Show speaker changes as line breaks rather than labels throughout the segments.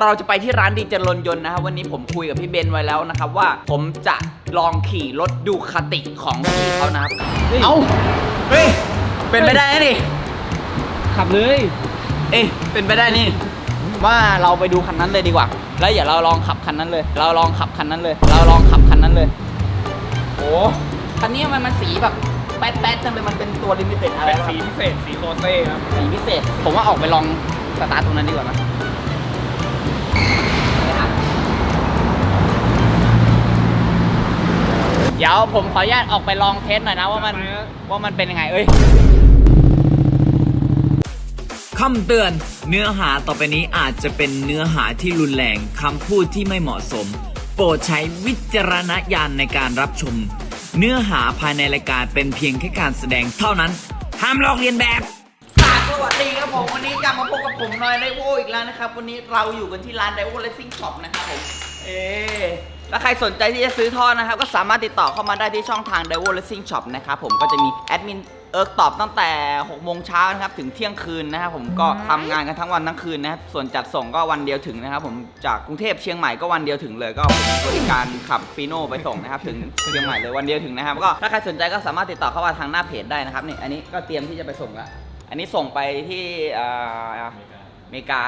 เราจะไปที่ร้านดีเจริญยนต์นะครับวันนี้ผมคุยกับพี่เบนไว้แล้วนะครับว่าผมจะลองขี่รถดูคาติของพี่เขานะครับ
เอ้า
เฮ้ยเป็นไปได้นะนี่
ขับเลย
เอ้ยเป็นไปได้นี่ว่าเราไปดูคันนั้นเลยดีกว่า แล้วอย่าเราลองขับคันนั้นเลย เราลองขับคันนั้นเลย เราลองขับคันนั้นเลยโอ้คันนี้มันมันสีแบบแป๊ดๆจังเลยมันเป็นตัวลิมิเต็ดอะไร
เป็น
ครับ
สีพิเศษสีโคเซ่ครับ
สีพิเศษ ผมว่าออกไปลองสตาร์ทตรงนั้นดีกว่าไหม เดี๋ยวผมขออนุญาตออกไปลองเทสหน่อยนะว่ามันว่ามันเป็นยังไง เอ้ย
คำเตือน เนื้อหาต่อไปนี้อาจจะเป็นเนื้อหาที่รุนแรงคำพูดที่ไม่เหมาะสม โปรดใช้วิจารณญาณในการรับชม เนื้อหาภายในรายการเป็นเพียงแค่การแสดงเท่านั้น ห้ามลอกเลียนแบบ
กราบส วัสดีครับผมวันนี้กลับมาพบกับผมนอยไดโวอีกแล้วนะครับ วันนี้เราอยู่กันที่ร้านไดโวเลสซิ่งช็อปนะครับผมเอแล้วใครสนใจที่จะซื้อท่อนะครับ ก็สามารถติดต่อเข้ามาได้ที่ช่องทาง d i v o Racing Shop นะครับผมก็จะมีแอดมินเอิร์กตอบตั้งแต่6โมงเช้านะครับถึงเที่ยงคืนนะครับผมก็ทำงานกันทั้งวันทั้งคืนนะครับส่วนจัดส่งก็วันเดียวถึงนะครับผมจากกรุงเทพเชียงใหม่ก็วันเดียวถึงเลยก็ผมบริการขับฟีโน่ไปส่งนะครับถึงเชียงใหม่เลยวันเดียวถึงนะครับก็ถ้าใครสนใจก็สามารถติดต่อเข้ามาทางหน้าเพจได้นะครับนี่อันนี้ก็เตรียมที่จะไปส่งละ อันนี้ส่งไปที่อ่าอเมริกา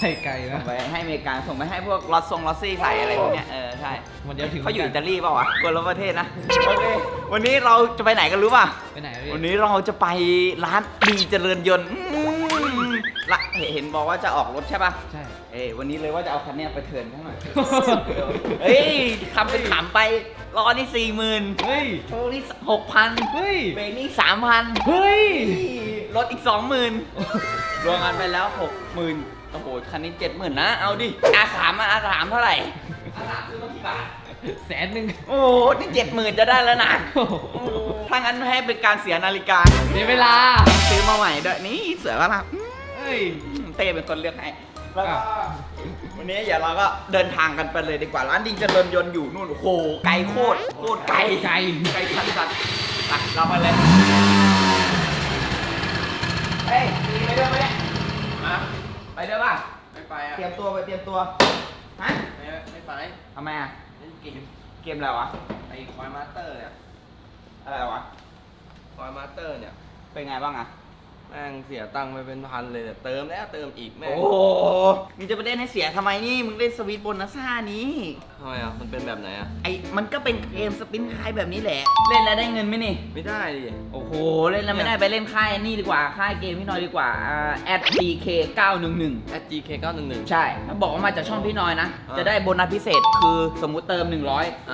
ใช่
ไกลไกล
ส่
นะ
งไปให้อเมริกาส่งไปให้พวกลอตซงลอตซี่ใส่อะไรพวกเนี้ยเออใช่
วันเดียวถึง
เขาอยู่อิตาลีเปล่าวะคนละประเทศนะโอเควันนี้เราจะไปไหนกันรู้ป่ะ
ไปไหนพี่
วันนี้เราจะไปร้านดีเจริญยนต์อืมละเห็นเห็นบอกว่าจะออกรถใช่ป่ะ
ใช่
เอ้ยวันนี้เลยว่าจะเอาคันเนี้ยไปเทิร์นข้างหน่อย เฮ้ยคำเป็นถามไปรอนี่สี่หมื่น
เฮ้ย
โชว์นี่หกพัน
เฮ้ย
เบรกนี่สามพัน
เฮ้ย
รถอีกสองหมื่นรวมกันไปแล้วหกหมื่นโอ้โหคันนี้เจ็ดหมื่นนะ เอาดิอาสามอะอาสามเท่าไหร่อาสามซื้อมากี่บาท
แสนหนึ่ง
โอ้โหนี่เจ็ดหมื่นจะได้แล้วนะ
โอ้โห
โอ้โหถ้างั้นให้เป็นการเสียนาฬิกา
เสียเวลา
ซื้อมาใหม่ด้วยนี่เสือก็นะอืม
เฮ้ย
เต้เป็นคนเลือกให้ แล้วก็
อะ
วันนี้เดี๋ยวเราก็เดินทางกันไปเลยดีกว่า ร้านดิงเจริญยนต์อยู่นู่นโอ้โหไกลโคตรโคตรไกล
ไกล
ไกลทันสัตว์ไปเราไปเลยเฮ้ยมีไปด้วยไหมเนี่ยมาไปด้วยป่ะ
ไม่ไปอะ
เตรียมตัวไปเตรียมตัวฮะ
ไม่ไม่ไป
ทำไมอะ
เล่นเกม
เกมอะไรวะ
ไอ้คอยมาสเตอร์เนี่ย
อะไรวะ
คอยมาสเตอร์เนี่ย
เป็นไงบ้างอะ
แม่งเสียตังค์ไปเป็นพันเลยเนี่ยเติมแล้วเติมอีกแม่ง
โอ้โหมึงจะไปเล่นให้เสียทำไมนี่ มึงเล่นสวิตโบนัสซ่านี้
ทำไมอะมันเป็นแบบไหนอะ
ไอ้มันก็เป็นเกมสปินคล้ายแบบนี้แหละ เล่นแล้วได้เงินไหมนี่
ไม่ได้ดิ
โอ้โห เล่นแล้วไม่ได้ไปเล่นค่ายนี่ดีกว่า ค่ายเกมพี่น้อยดีกว่าอ่า at dk 911
SGK 911
ใช่ถ้าบอกว่ามาจากช่องพี่น้อยนะ
อ่า
จะได้โบนัสพิเศษคือสมมุติเติม
อ่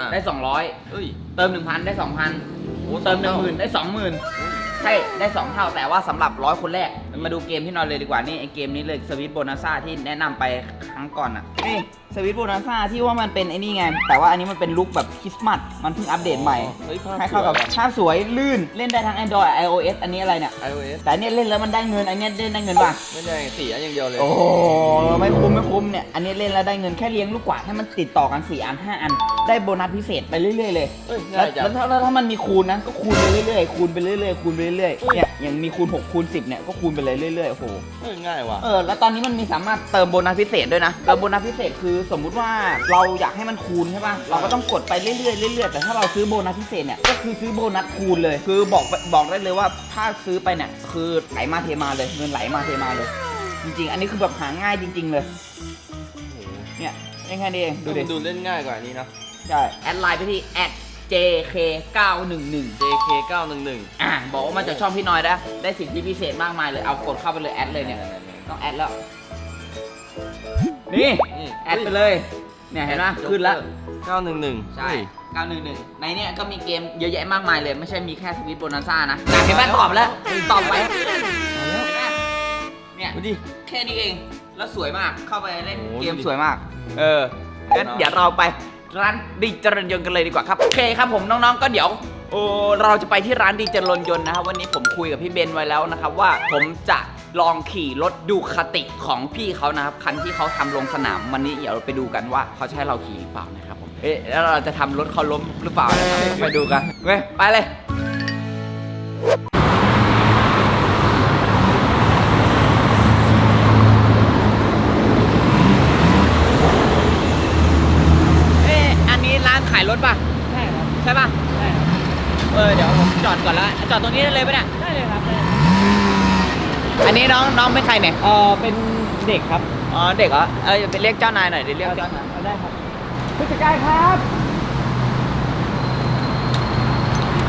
า
100 ได้ 200
เฮ้ย
เติม 1,000 ได้ 2,000
โอ้
เติม
สองเท่า
10,000 ได้ 20,000 ใช่ได้ 2 เท่าแต่ว่าสำหรับร้อยคนแรก มาดูเกมพี่น้อยเลยดีกว่านี่ไอเกมนี้เลยสวิตโบนัสซ่าที่แนะนำไปครั้งก่อนอะนี่สวิตโบนัสซ่าที่ว่ามันเป็นไอ้นี่ไง แต่ว่าอันนี้มันเป็นลุคแบบคริสต์มาสมันเพิ่งอัปเดตใหม่
เฮ้ยภาพ
ให้เข้ากับ
สวยว่ะ
ภาพสวยลื่นเล่นได้ทั้ง Android iOS อันนี้อะไรเนี่ย
iOS
แต่อันเนี้ยเล่นแล้วมันได้เงินอันเนี้ยเล่นได้เงินป่ะ
ไม่ได้เสียอย่างเดียวเลย
โอ้โหไม่คุ้มไม่คุ้มเนี่ยอันนี้เล่นแล้วได้เงินแค่เลี้ยงลูกกวาดให้มันติดต่อกัน4อัน5อัน ได้โบนัสพิเศษไปเรื่อยๆเลย
เฮ้ย
แล้ว
ง่ายจัง
แล้วถ้าแล้วถ้ามันมีคูณนะก็คูณไปเรื่อยๆคูณไปเรื่อยๆคูณไปเรื่อยๆเนี่ยอย่างมีคูณ6คูณ10เนี่ยก็คูณไปเลยเรื่อยๆโอ้โห
เฮ้ยง่ายว่ะ
เออแล้วตอนนี้มันมีสามารถเติมโบนัสพิเศษด้วยนะเติมโบนัสพิเศษคือสมมุติว่าเราอยากให้มันคูณใช่ป่ะเราก็ต้องกดไปเรื่อยๆเรื่อยๆแต่ถ้าเราซื้อโบนัสพิเศษเนี่ยก็คือซื้อโบนัสคูณเลย คือบอกบอกได้เลยว่าถ้าซื้อไปเนี่ยคือไหลมาเทมาเลยเงินไหลมาเทมาเลย จริง ๆ อันนี้คือแบบหาง่ายจริง ๆ เลยเนี่ยเล่นแค่นี้เองดูดิ
ดูเล่นง่ายกว่านี้นะ
ใช่แอดไลน์ไปที่ jk 911
JK 911
อะบอกว่ามาจากช่องพี่น้อยนะได้สิทธิพิเศษมากมายเลยเอากดเข้าไปเลยแอดเลยเนี่ยต้องแอดแล้ว นี่
นี่
แอดไปเลยเนี่ยเห็นไหมขึ้นแล้ว
911
ใช่ 911 ในเนี้ยก็มีเกมเยอะแยะมากมายเลย ไม่ใช่มีแค่สวิตโบนัสซ่านะอะเห็นไหมตอบแล้วตอบไปเห็นไหมเนี่ย
ดูดิ
แค่นี้เองแล้วสวยมากเข้าไปเล่น
โอ้โห
เกม
ดูดิ
สวยมาก เอองั้นเดี๋ยวเราไป ร้านดีเจริญยนต์กันเลยดีกว่าครับ โอเคครับผมน้องๆ ก็เดี๋ยวโอ้เราจะไปที่ร้านดีเจริญยนต์นะครับวันนี้ผมคุยกับพี่เบนไว้แล้วนะครับว่าผมจะลองขี่รถดูคาติของพี่เขานะครับคันที่เขาทำลงสนามวันนี้เดี๋ยวเราไปดูกันว่าเขาจะใช้เราขี่หรือเปล่านะครับผมเอ๊ะแล้วเราจะทำรถเขาล้มหรือเปล่านะครับไปดูกันเว้ยไปเลย ช่ป่ะ
ได้ครับ
เออเดี๋ยวผมจอดก่อนแล้วจอดตรงนี้ได้เลยปะเนี่ย
ได้เลยครับได้
อันนี้น้องน้องเป็นใครเนี่ย
เออเป็นเด็กครับ
อ๋อเด็กเหรอ เออไปเรียกเจ้านายหน่อยเดี๋ยวเรียกเจ้านาย
ได้ครับผู้จัดการครับ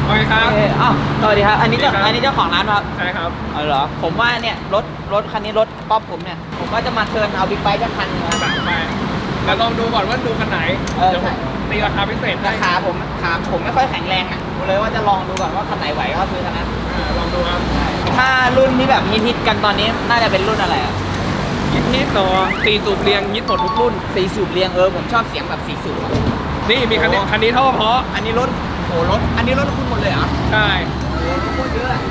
โอเคครับ
เอออ้าวสวัสดีครับ อันนี้เจ้า
สวัสดีครับ
อันนี้เจ้าของร้านครับ
ใช่ครับ
อ๋อเหรอ ผมว่าเนี่ยรถรถคันนี้รถป๊อปผมเนี่ย ผมว่าจะมาเทิร์นเอาบิ๊กไบค์สักคันหนึงนะ
จัดไปแล้วลองดูก่อนว่าดูคันไหน
เออ
เดี๋ยวผม ตีราคาพิเศษให้
ราคาผมขาผมไม่ค่อยแข็งแรงอะผมเลยว่าจะลองดูก่อนว่าคันไหนไหวก็ซื้อคันนั้น
อ่าลองดูครับ
ถ้ารุ่นที่แบบฮิตๆกันตอนนี้น่าจะเป็นรุ่นอะไรอะ
ฮิตฮิตต่อสี่สูบเรียงฮิตหมดทุกรุ่น
สีสูบเรียงเออผมชอบเสียงแบบสีสูบอะ
นี่มีคันนี้
โอ้
คันนี้ท่อเพราะ
อันนี้รถโหรถ อันนี้รถคุณหมดเลยเหรอ
ใช่
โอ้โหโคตรเยอะอะ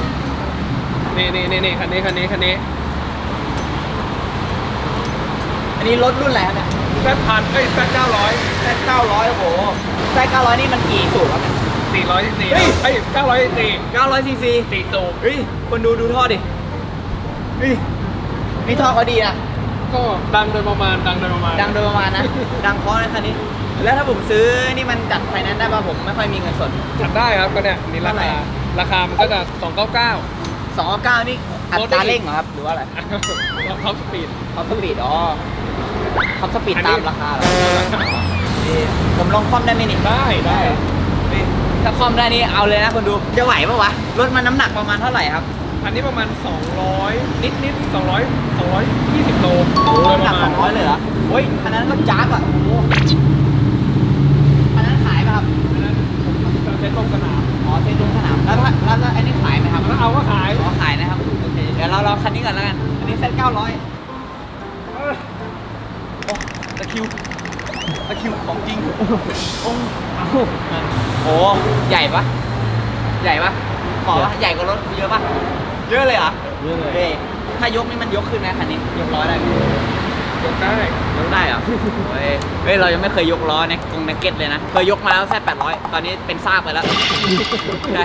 นี่นี่นี่นี่คันนี้คันนี้คันนี้
อันนี้รถรุ่นอะไรครับเนี่ย
แซดพันเอ้ยแซดเก้าร้อย
แซดเก้าร้อยโอ้โหแซดเก้าร้อยนี่มันกี่สูบครับเนี่ย
สี่ร้อยสี่
เฮ้ย
เอ้ยเก้าร้อยสี่
เก้าร้อยซีซี
สี่สูบ
เฮ้ยคนดูดูท่อดิเฮ้ยนี่ท่อเขาดีนะ
ก็ดังโดยประมาณดังโดยประมาณ
ดังโดยประมาณนะ ดังเพราะนะคันนี้ แล้วถ้าผมซื้อนี่มันจัดไฟแนนซ์ได้ป่ะผมไม่ค่อยมีเงินสด
จัดได้ครับก็เนี่ยนี่รา
เท่าไหร่
คาราคามันก็จะสองเก้าเก้า
สองเก้านี่อัตราเร่งเหรอครับหรือว่าอะไร
ท็อปสปีด
ท็อปสปีดอ๋อ ท็อปสปีด
อันนี้
ตามราคาเหรอเอ๊ะผมลองคอมได้ไหมนี่
ได้ได้
เฮ้ยถ้าคอมได้นี่เอาเลยนะคนดูจะไหวปะวะรถมันน้ำหนักประมาณเท่าไหร่ครับ
อันนี้ประมาณ 200 นิดนิด200 220โล
โอ้
โดย
น้ำห
ป
นัก
ระ
ส
มา
อ
ณ
งร้อยเลยเหรอเฮ้ยคันนั้นก็จ้าบอะโอ้โหคันนั้นขายป่ะครับ
อันนั้นผมจะเซ็ตลงสนาม
อ๋อเซ็นลงสนามแล้วถ้าแล้วแล้วอันนี้ขายไหมครับ
แล้วเอาก็ขาย
อ๋อขายนะครับโอเคเดี๋ยวเราเราคันนี้ก่อนแล้วกันอันนี้เซ็นเก้าร้อยโอ้ ตะคริวตะคริวของจริงโอ้โอ้ใหญ่ปะใหญ่ปะหมอปะใหญ่กว่ารถเยอะปะเยอะเลยเหรอ
เยอะเลย
เฮ้ยถ้ายกนี่มันยกขึ้นไหมคันนี้ยกล้อได้ไหม
ยกได้
ยกได้เหรอเฮ้ยเฮ้ยเรายังไม่เคยยกล้อในกรงนักเก็ตเลยนะ เคยยกมาแล้วแค่800 ตอนนี้เป็นซากไปแล้วใช่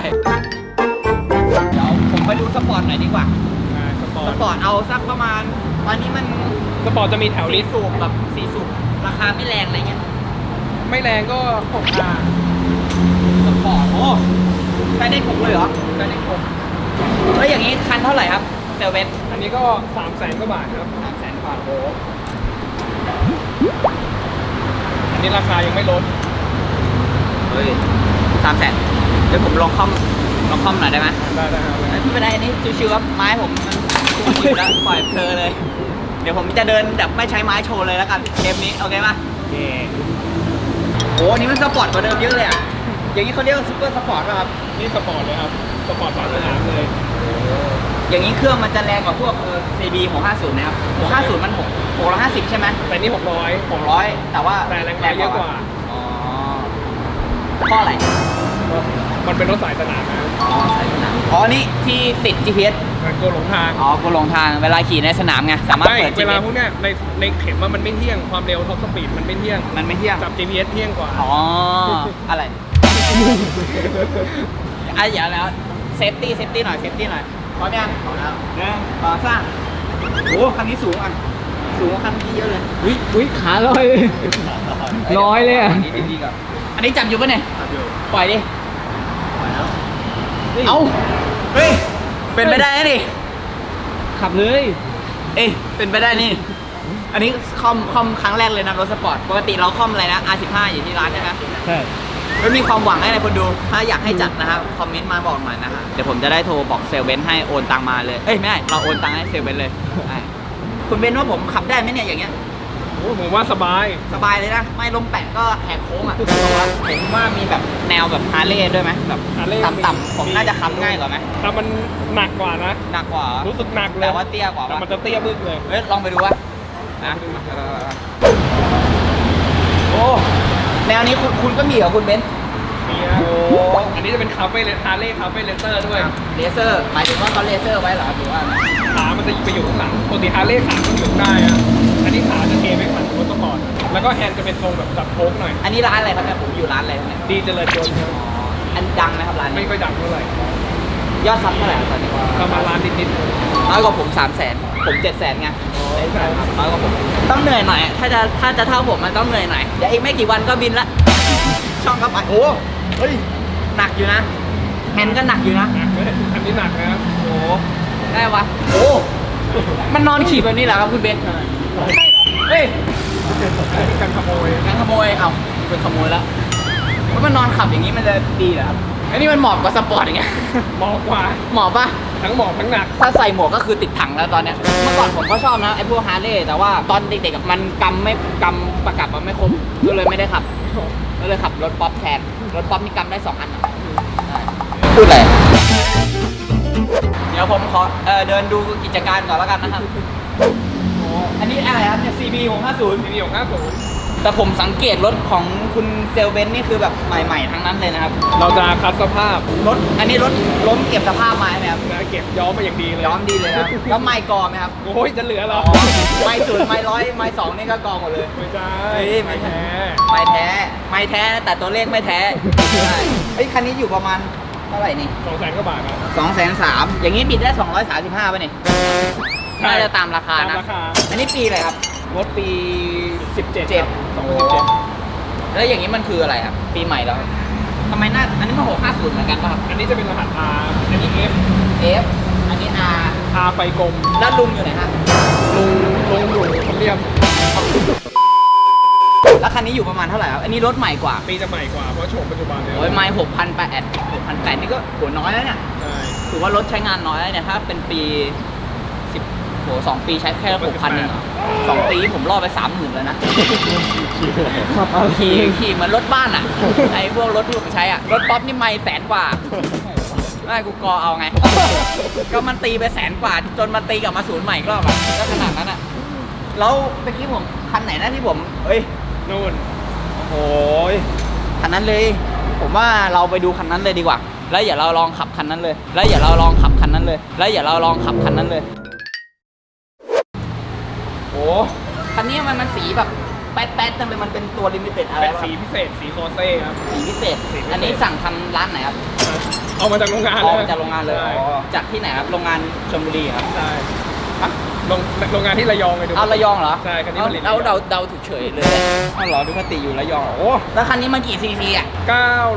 เดี๋ยวผมไปดูสปอร์ตหน่อยดีกว่า
อ่าสปอ
ส
ร์ต
ปอร์ตเอาสักประมาณตอนนี้มัน
สปอร์ตจะมีแถว
สี
นี้
สูบแบบสีสูบราคาไม่แรงอะไรเงี้ย
ไม่แรงก็6อ่า
สปอร์ตโอ้ใช้ได้ผมเลยเหรอ
แต่นี่ผม
แล้วอย่างนี้คันเท่าไหร่ครับเซลเวน
อันนี้ก็3แสนกว่าบาทครับ
สามแสนกว่าโอ้
อันนี้ราคายังไม่ลด
เฮ้ยสามแสนเดี๋ยวผมลองคอมลองคอมหน่อยได้ไหม
ได้ได้ครับ
ไม่เป็นไรอันนี้ชิวๆครับไม้ผมมันถูกอยู่แล้วปล่อยเพลอเลยเดี๋ยวผมจะเดินแบบไม่ใช้ไม้โชว์เลยแล้วกันเกมนี้โอเคป่ะ
โอเค
โอ้อันนี้มันสปอร์ตกว่าเดิมเยอะเลยอะอย่างนี้เขาเรียกว่าซูเปอร์สปอร์ตป่ะครับ
นี่สปอร์ตเลยครับสปอร์ตสายสนามเลย
อย่างนี้เครื่องมันจะแรงกว่าพวกเออ CB 650นะครับ650มัน6 650ใช่ไหม
แต่นี่600
600แต่ว่า
แต่แรงม้าเยอะกว่า
อ๋อเพราะอะไร
มันเป็นรถสายสนามนะ
อ๋อสายสนามอ๋อนี่ที่ติด GPS
มันกลัวหลงทาง
อ๋อกูลงทางเวลาขี่ในสนามไงสามารถ
ไม่
เปิด
เวลา
GPS
พวกเนี้ยในในเข็มว่ามันไม่เที่ยงความเร็วท็อปสปีดมันไม่เที่ยง
มันไม่เที่ยง
จับ GPS เที่ยงกว่า
อ๋ออะไรอะอย่าแล้วเซฟตี้เซฟตี้หน่อยเซฟตี้หน่อยพร้อมยังพร้อมแล้วหนึ่งสองสามโอ้คันนี้สูงอะสูงกว่าคันเมื่อกี้เยอะเลย
อุ้ยอุ้ยขาลอยเลยร้อยเลยอะ
นนี้ดีๆก่อนอันนี้จับอยู่ปะเนี่ยปล่อยดิ
ปล่อยแล้ว
เอ้าเฮ้ย เป็นไปได้นะดิ
ขับเลย
เอ้ยเป็นไปได้นี่ อันนี้คอมคอมครั้งแรกเลยนะรถสปอร์ต ปกติเราคอมอะไรนะ R15 อยู่ที่ร้านใช่ไหม
ใช่
มันมีความหวังให้ในคนดู ถ้าอยากให้จัดนะครับคอมเมนต์มาบอกหน่อยนะฮะเดี๋ยวผมจะได้โทรบอกเซลเบนให้โอนตังมาเลย เอ้ยไม่ได้เราโอนตังให้เซลเบนเลยได้คุณเบนว่าผมขับได้ไหมเนี่ยอย่างเงี้ย
โอ้ ผมว่าสบาย
สบายเลยนะ ไม่ลมแปะก็แหกโค้งอะเห็นว่ามีแบบแนวแบบฮาร์เลย์ด้วยไหมแบบ
Harley
ต่ำๆผมน่าจะค้ำง่ายกว่าไหม
แต่มันหนักกว่านะ
หนักกว่า
รู้สึกหนักเลย
แต่ว่าเตี้ยกว่า
แต่
ปะ
มันจะเตี้ยบึ้งเลย
เฮ้ยลองไปดูวะนะโอ้แนวนี้คุณคุณก็มีเหรอคุณเบนซ์
นี่นะ
โอ้
อันนี้จะเป็นคาเฟ่เลฮาร์เลย์คาเฟ่เลเซอร์ด้วย
เลเซอร์หมายถึงว่าเขาเลเซอร์ไว้เหรอหรือว่าไง
ขามันจะไปอยู่ข้างหลังปกติฮาร์เลย์ขาต้องอยู่ได้อะ อันนี้ขาจะเทไปข้างหลังรถสปอร์ตแล้วก็แฮนด์จะเป็นทรงแบบจับโค้งหน่อย
อันนี้ร้านอะไรครับเนี่ยผมอยู่ร้านอะไรครับเนี่ย
ดีเจริญยนต์ครับ
อันดังนะครับร้าน
ไม่
นี้
ค่อยดังเท่าไหร่
ยอดซับเท่าไหร่ครับตอนนี้
ประมาณล้านนิด
น้อยกว่าผม3 0 0แสนผม7 0 0แสนไงใช่ครับน้อยกว่าผมต้องเหนื่อยหน่อย ถ้าจะถ้าจะเท่าผมมันต้องเหนื่อยหน่อยเดี๋ยวอีกไม่กี่วันก็บินละ ช่องก็ไปโอ้เฮ้ยหนักอยู่นะแฮนด์ก็หนักอยู่นะ
หนักเลยอันนี้หนักนะครับ
โอ้ได้วะโอ้ มันนอนขี่แบบนี้เหรอครับคุณเบนเฮ้ย
การขโมย
งั้นขโมยเอาเป็นขโมยแล้วแล้วมันนอนขับอย่างนี้มันจะดีเหรอครับอันนี้มันเหมาะกับสปอร์ตอย่างเงี้ย
เหมาะกว่า
เหมาะปะ
ทั้งหมอบทั้งหนัก
ถ้าใส่หมวกก็คือติดถังแล้วตอนเนี้ย เมื่อก่อนผมก็ชอบนะไอ้พวกฮาร์เลย์แต่ว่าตอนเด็กๆอะมันกำไม่กำประกับมันไม่ครบก็เลยไม่ได้ขับ ก็เลยขับรถป๊อปแทน รถป๊อปนี่กำได้สองอันอะพูดอะไรเดี๋ยวผมข อเอ่อเดินดูกิจการก่อนแล้วกันนะครับโอ้อันนี้อะไรครับเนี่ย CB 650
ทีนี้ของห้าศูนย์
แต่ผมสังเกตรถของคุณเซลเบนนี่คือแบบใหม่ๆ ทั้งนั้นเลยนะครับ
เราจะคัดสภาพ
รถอันนี้รถล้มเก็บสภาพมาไหมครับ
นะเก็บย้อมมาอย่างดีเลย
ย้อมดีเลยนะแล้วไมค์กอไหมครับ
โอ้ยจะเหลือเหรอ
ไม้ศูนย์ไม้ร้อยไม้สองนี่ก็กองหมดเลย
ไม่ใช่
เฮ้ยไม่
ไม่
แท้
แท้
ไม้แท้ไม้แท้แต่ตัวเลขไม่แท้ใช่เฮ้ยคันนี้อยู่ประมาณ เท่าไหร่นี่
สองแสนกว่าบาทครับ
สองแสนสามอย่างนี้บิดได้235ป่ะนี่
ใช่
น่าจะตามราคานะ
ตามราคา
อันนี้ปีอะไรครับ
รถปี17
เจ็ด
ครับ2017
แล้วอย่างนี้มันคืออะไรครับ ปีใหม่แล้วทำไมหน้าอันนี้มันหกห้าศูนย์เหมือนกันป่ะครับ
อันนี้จะเป็นรหัส R อันนี้ F
F อันนี้ R
R ไฟกลม
แล้วลุงอยู่ไหนฮะ
ลุงลุงอยู่ทำเรียบ
แล้วคันนี้อยู่ประมาณเท่าไหร่ครับ อันนี้รถใหม่กว่า
ปีจะใหม่กว่า เพราะโฉมปัจจุบันเนี่ย
โอ้ยไม้หกพันแปดหกพันแปดนี่ก็โหน้อยแล้วเนี่ย
ใช่
ถือว่ารถใช้งานน้อยแล้วเนี่ย ถ้าเป็นปีสิบโหสองปีใช้แค่หกพันเองเหรอสองปีผมรอดไปสามหมื่นแล้วนะ
ขับเอา
ขี่ขี่เหมือนรถบ้านอะ ไอ้พวกรถที่ผมใช้อะ รถป๊อปนี่ไม่แสนกว่าไม่กูกอเอาไง ก็มันตีไปแสนกว่า จนมันตีกลับมาศูนย์ใหม่อีกรอบอะก็ขนาดนั้นอะ แล้วเมื่อกี้ผมคันไหนนะที่ผมเฮ้ย
นู่น
โอ้ยคันนั้นเลย ผมว่าเราไปดูคันนั้นเลยดีกว่า แล้วอย่าเราลองขับคันนั้นเลย แล้วอย่าเราลองขับคันนั้นเลย แล้วอย่าเราลองขับคันนั้นเลย โอ้คันนี้มันมันสีแบบแป๊ดๆจังเลยมันเป็นตัวลิมิเต็ดอะไร
เป็น
วะ
สีพิเศษสีคอเซ่ครับ
สีพิเศษ
สีพิเศษ
อันนี้สั่งทำร้านไหนครับ
เอามาจากโรงงาน
ออก
เล
มายจากโรงงานเลย
ใช่
อ๋อจากที่ไหนครับ โรงงานชลบุรีครับ
ใช่
ฮะ
โรงโรงงานที่ระยองไงดู
เอาระยองเหรอ
ใช่คันนี้
เอา
ผลิต
เอา
ระยอง
เดาเดาถูกเฉยเลยเอาเหรอดูคติอยู่ระยองเหรอโอ้แล้วคันนี้มันกี่ซีซีอะ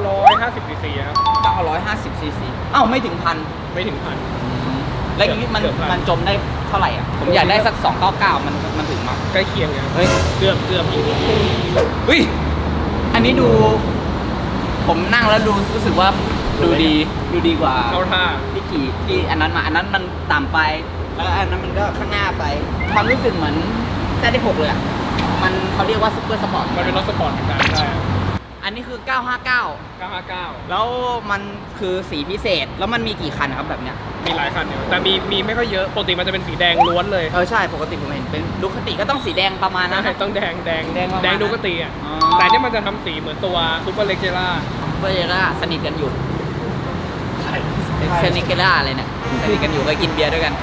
950ซีซีครับ
950ซีซีเอ้าไม่ถึงพัน
ไม่ถึงพัน
แล้วอย่างนี้มัน
เกือบพัน
มันจมได้เท่าไหร่อะผมอยากได้สัก 299 มันมันถึงมั้ง
ใกล้เคียงไง
เฮ้ย
เกือบเกือบอยู่
เฮ้ยอันนี้ดู ผมนั่งแล้วดูรู้สึกว่าดูดีดูดีกว่า
เข้าท่า
ที่ขี่ที่อันนั้นมาอันนั้นมันต่ำไป แล้วอันนั้นมันก็ข้างหน้าไป ความรู้สึกเหมือนแซดหกเลยอะมันเขาเรียกว่าซุปเปอร์สปอร์ต
มันเป็นรถสปอร์ตเหมือนกันใช่ครับ
อันนี้คือ 959
959
แล้วมันคือสีพิเศษ แล้วมันมีกี่คันครับแบบเนี้ย
มีหลายคันอยู่แต่มีมีไม่ค่อยเยอะ ปกติมันจะเป็นสีแดงล้วนเลย
เออใช่ ปกติผมเห็นเป็นดูคติก็ต้องสีแดงประมาณนั้น
ใช่
นะ
ต้องแดงแดง
แดงประมาณ
แดงดู
นั้น
กติอะ
อ๋อ
แต่เนี่ยมันจะทำสีเหมือนตัวซูเปอร์เลกเจล่า
เบอร์เจล่าสนิทกันอยู่ เซนิเกล่าอะไรเนี่ยสนิทกันอยู่เคยกินเบียร์ด้วยกัน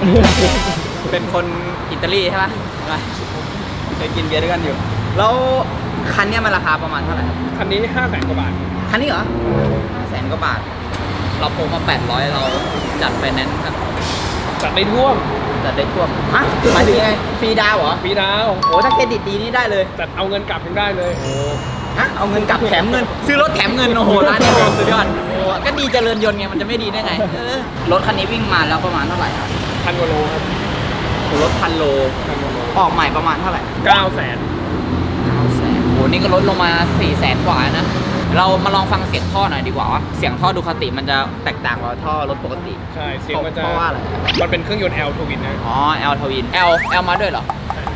เป็นคนอิตาลีใช่ปะใช่ปะเคยกินเบียร์ด้วยกันอยู่ แล้วคันเนี้ยมันราคาประมาณเท่าไหร่ครับ
คันนี้5 0 0แสนกว่าบาท
คันนี้เหรอแสนกว่าบาท เราโปรมา800เราจัดไฟแนนซ์ครับ
จัดได้ท่วม
จัดได้ท่วมฮะคือหมายถึงไงฟรีดาวน์เหรอ
ฟรีดาวน์
โอ้ถ้าเครดิตดีนี่ได้เลย
จัดเอาเงินกลับยังได้เลย
ฮะเอาเงินกลับแถมเงิน ซื้อรถแถมเงินโอ้โหร้านนี้โอ้โหสุดยอดโอ้โหก็ดีเจริญยนต์ไงมันจะไม่ดีได้ไงเออรถคันนี้วิ่งมาแล้วประมาณเท่าไหร่ครับ
พันกว่าโลครับ
โอ้โหรถพันโล
พันกว่าโล
ออกใหม่ประมาณเท่าไหร่
เก้าแสน
เก้าแสนโหนี่ก็ลดลงมา4ี่แสนกว่านะ เรามาลองฟังเสียงท่อหน่อยดีกว่าว่า เสียงท่อดูคติมันจะแตกต่างกว่าท่อรถปกติ
ใช่เสียงมันจะ
เพราะว่าอะไร
มันเป็นเครื่องยนต์ L ทวินนะ
อ๋อ L ทวิน L L มาด้วยเหรอ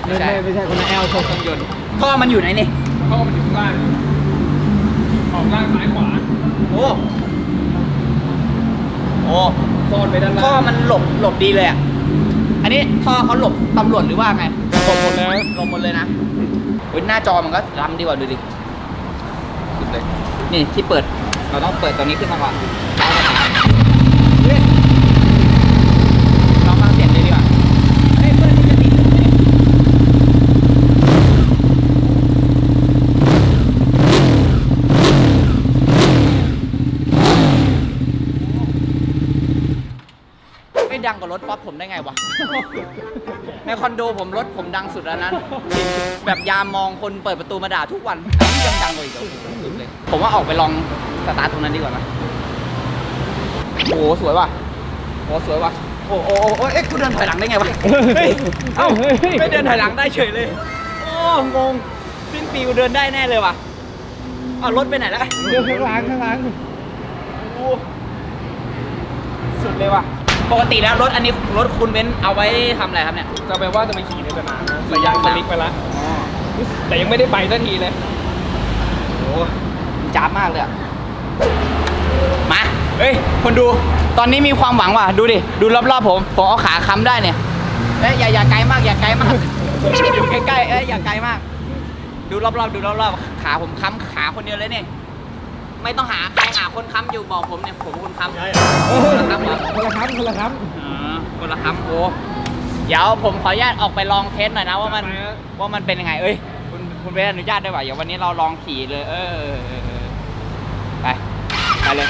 ไม่ใช่ไม่ใช่คนละแอล
เครื่องยนต์ท่อมันอยู่ไหนนี่
เพราะว่ามันอยู่ข้างล่างออก ล่างซ้ายขวา
โอ้โอ้
ซ่อนไปด้าน
ท่อ
ล่าง
มันหลบหลบดีเลยอะ อันนี้ท่อเขาหลบตำรวจหรือว่าไง
หมดหมดแล้ว
หลบหมดเลยนะเฮ้ยหน้าจอมันก็ล้ำดีกว่าดูดิสุดเลยนี่ที่เปิด เราต้องเปิดตัวนี้ขึ้นมาก่อนเฮ้ยลองฟังเสียงเลยดีกว่าเฮ้ยเพื่อนนี่จะติดไหมเนี่ยไม่ดังกว่า รถป๊อปผมได้ไงวะ ในคอนโดผมรถผมดังสุดแล้วนะแบบยามมองคนเปิดประตูมาด่าทุกวันอันนี้ยังดังกว่าอีกเหรอสุดเลย ผมว่าออกไปลองสตาร์ทตรงนั้นดีกว่าไหมโอ้โหสวยว่ะโอ้สวยว่ะโอ้โอ้โอ้โอ้เอ๊ะกูเดินถอยหลังได้ไงวะเฮ้ยเอ้าไม่เดินถอยหลังได้เฉยเลย โอ้งงสิ้นปีกูเดินได้แน่เลยว่ะเอารถไปไหนแล้ว
เดี๋ยวข้างหลังข้างหลัง
โอ้สุดเลยว่ะ ปกติแล้วรถอันนี้รถคุณเบนซ์เอาไว้ทำอะไรครับเนี่ย
จะไปว่าจะไปขี่ในสนามนะใส่ยางสลิกไปละแต่ยังไม่ได้ไปสักทีเลย
โอ้จ้าบมากเลยอะมา เฮ้ย คนดู ตอนนี้มีความหวังว่ะ ดูดิ ดูรอบๆผม ผมเอาขาค้ำได้เนี่ย เอ้ยอย่าอย่าไกลมาก อย่าไกลมาก อยู่ใกล้ๆ เอ้ยอย่าไกลมาก ดูรอบๆ ดูรอบๆ ขาผมค้ำขาคนเดียวเลยเนี่ย ไม่ต้องหาใครหาคนค้ำอยู่บอกผมเนี่ยผมคนค้ำคนละค้ำเหรอ
คนละคำคนละค
อ๋อคนละค้ำโอ้เดี๋ยวผมขออนุญาตออกไปลองเทสหน่อยนะว่ามัน
ไปฮะ
ว่ามันเป็นยังไง เอ้ยคุณคุณเป็นอนุญาตได้ป่ะเดี๋ยววันนี้เราลองขี่เลย เออเออเออเออไปไปเลย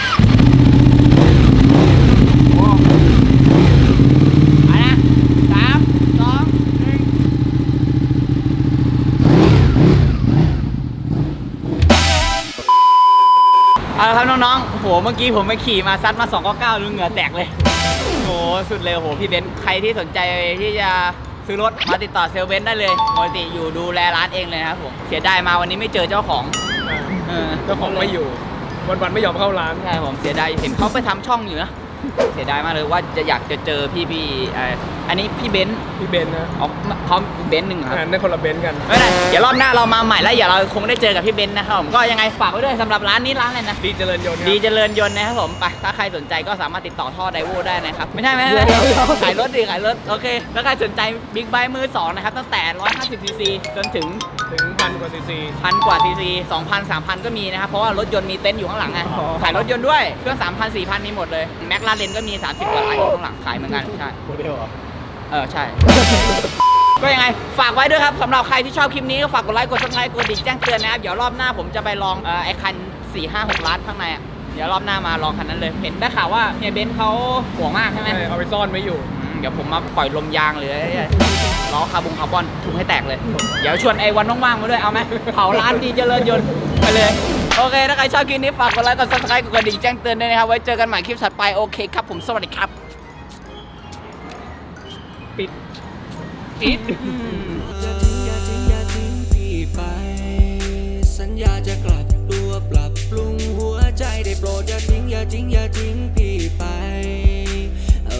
โอ้ไปนะสามสองหนึ่ง เอาละครับน้องๆโอ้โห เมื่อกี้ผมไปขี่มาซัดมา2 9 9ดูเหงื่อแตกเลย โอ้โห สุดเลยโอ้โห พี่เบนซ์ใครที่สนใจที่จะซื้อรถมาติดต่อเซลลเบนซ์ได้เลยปกติอยู่ดูแลร้านเองเลยนะครับผม เสียดายมาวันนี้ไม่เจอเจ้าของเออ
เจ้าของไม่อยู่ วันๆไม่ยอมเข้าร้าน
ใช่ผมเสียดาย เห็นเขาไปทำช่องอยู่นะ เสียดายมากเลยว่าจะอยากจะเจอพี่พี่เอ่อ อันนี้พี่เบนซ์
พี่เบนซ์นะ
อ๋อเขาเบนซ์หนึ่งเหรอครับ
อ่านได้คนละเบนซ์กัน
ไม่เป็นไรเดี๋ยวรอบหน้าเรามาใหม่แล้วอย่าเราคงได้เจอกับพี่เบนซ์นะครับผมก็ยังไงฝากไว้ด้วยสำหรับร้านนี้ร้านอะไรนะ
ดีเจริญยนต์ครับ
ดีเจริญยนต์นะครับผมไปถ้าใครสนใจก็สามารถติดต่อท่อไดโวได้นะครับ ไม่ใช่ไม่ใช่ไม่ใช่ขายรถดิขายรถ โอเค แล้วใครสนใจบิ๊กไบค์มือสองนะครับ ตั้งแต่ 150ซีซีจนถึง
ถึงพันกว่าซีซี
พันกว่าซีซีสองพันสามพันก็มีนะครับ เพราะว่ารถยนต์มีเต็นท์อยู่ข้างหลังไง
อ๋อ
ขายรถยนต์ด้วย เครื่องสามพันสี่พันมีหมดเลยแม็กลาเรนก็มี 30 กว่าคันอยู่ข้างหลังขายเหมือนกันใช่
โมเดลเหรอ
เออใช่ ก็ยังไง ฝากไว้ด้วยครับสำหรับใครที่ชอบคลิปนี้ก็ฝากกดไลค์กดซับสไครต์กดดิ่งแจ้งเตือนนะครับ เดี๋ยวรอบหน้าผมจะไปลองเอ่อไอ้คัน 4 5 6ล้านข้างในอะเดี๋ยวรอบหน้ามาลองคันนั้นเลย เห็นได้ข่าวว่าเฮียเบนซ์เขาห่วงมากใช่ไหม
ใช่เอาไปซ่อนไว้อยู่
อืมเดี๋ยวผมมาปล่อยลมยางเลยล้อคาร์บงคาร์บอนทุบให้แตกเลย เดี๋ยวชวนไอ้วันว่างๆมาด้วยเอาไหมเผาร้านดีเจริญยนต์ไปเลย โอเคถ้าใครชอบคลิปนี้ฝากกดไลค์กดซับสไครต์กดกระดิ่งแจ้งเตือนด้วยนะครับไว้เจอกันใหม่คลิปถัดไปโอเคครับผมสวัสดีครับ
ปิด
ปิด
อย่าทิ้งอย่าทิ้งอย่าทิ้งพี่ไป สัญญาจะกลับตัวปรับปรุงหัวใจได้โปรดอย่าทิ้งอย่าทิ้งอย่าทิ้งพี่ไป